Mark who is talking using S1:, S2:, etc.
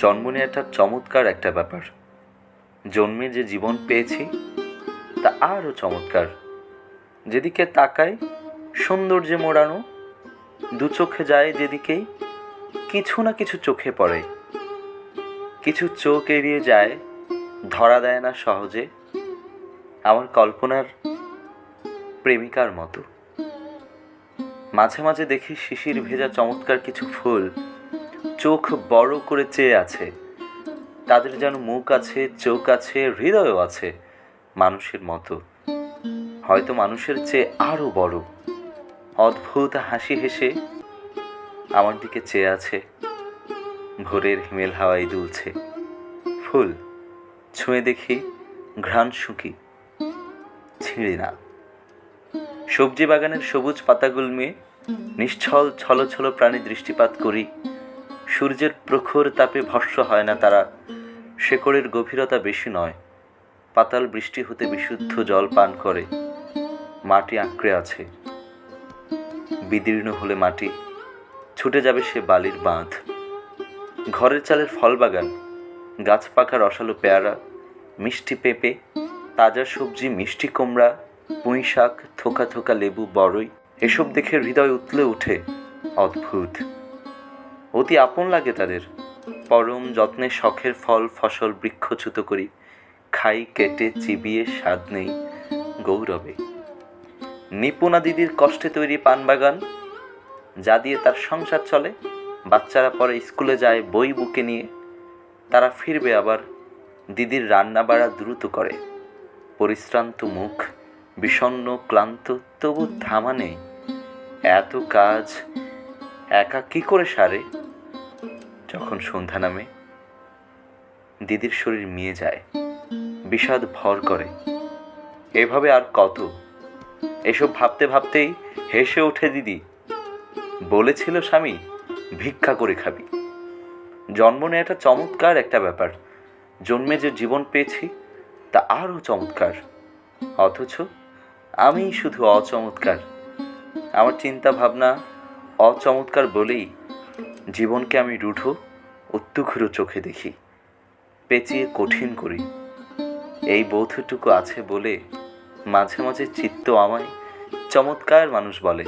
S1: জন্ম নেওয়াটা চমৎকার একটা ব্যাপার। জন্মে যে জীবন পেয়েছি, তা আরও চমৎকার। যেদিকে তাকাই, সৌন্দর্যে মোড়ানো, দু চোখে যায় যেদিকেই, কিছু না কিছু চোখে পড়ে। কিছু চোখ এড়িয়ে যায়, ধরা দেয় না সহজে, আমার কল্পনার প্রেমিকার মতো। মাঝে মাঝে দেখি শিশির ভেজা চমৎকার কিছু ফুল চোখ বড় করে চেয়ে আছে। তাদের যেন মুখ আছে, চোখ আছে, হৃদয়ও আছে মানুষের মতো। হয়তো মানুষের চেয়ে আরও বড়। অদ্ভুত হাসি হেসে আমার দিকে চেয়ে আছে। ভোরের হিমেল হাওয়ায় দুলছে। ফুল, ছুঁয়ে দেখি ঘ্রাণ শুকি ছিঁড়ি না। সবজি বাগানের সবুজ পাতাগুলমে নিশ্ছল ছলছল প্রাণী দৃষ্টিপাত করি। সূর্যের প্রখর তাপে ভস্য হয় না তারা। শেকড়ের গভীরতা বেশি নয়। পাতাল বৃষ্টি হতে বিশুদ্ধ জল পান করে। মাটি আঁকড়ে আছে। বিদীর্ণ হলে মাটি। ছুটে যাবে সে বালির বাঁধ। ঘরের চালের ফল বাগান গাছ পাকা রসালো পেয়ারা, মিষ্টি পেঁপে, তাজা সবজি, মিষ্টি কুমড়া, পুঁই শাক, থোকা থোকা লেবু বড়ই এসব দেখে হৃদয় উতলে ওঠে। অদ্ভুত। অতি আপন লাগে তাদের। পরম যত্নে শখের ফল, ফসল বৃক্ষচ্যুত করি। খাই, কেটে, চিবিয়ে স্বাদ নেই গৌরবে। নিপুণা দিদির কষ্টে তৈরি পান বাগান, যা দিয়ে তার সংসার চলে। বাচ্চারা পরে স্কুলে যায় বই বুকে নিয়ে। তারা ফিরবে আবার দিদির রান্না বাড়া দ্রুত করে। পরিশ্রান্ত মুখ, বিষণ্ণ, ক্লান্ত, তবু থামা নেই এত কাজ একা কি করে সারে? যখন সন্ধ্যা নামে, দিদির শরীর মিয়ে যায়, বিষাদ ভর করে। এভাবে আর কত? এসব ভাবতে ভাবতেই হেসে ওঠে দিদি। বলেছিল, স্বামী, ভিক্ষা করে খাবি। জন্ম নেওয়াটা চমৎকার একটা ব্যাপার। জন্মে যে জীবন পেয়েছি, তা আরও চমৎকার। অথচ আমি শুধু অচমৎকার। আমার চিন্তা ভাবনা অচমৎকার বলেই জীবনকে আমি রূঢ় অত্যুখুরো চোখে দেখি, পেঁচিয়ে কঠিন করি। এই বোধটুকু আছে বলে মাঝে মাঝে চিত্ত আমায় চমৎকার মানুষ বলে।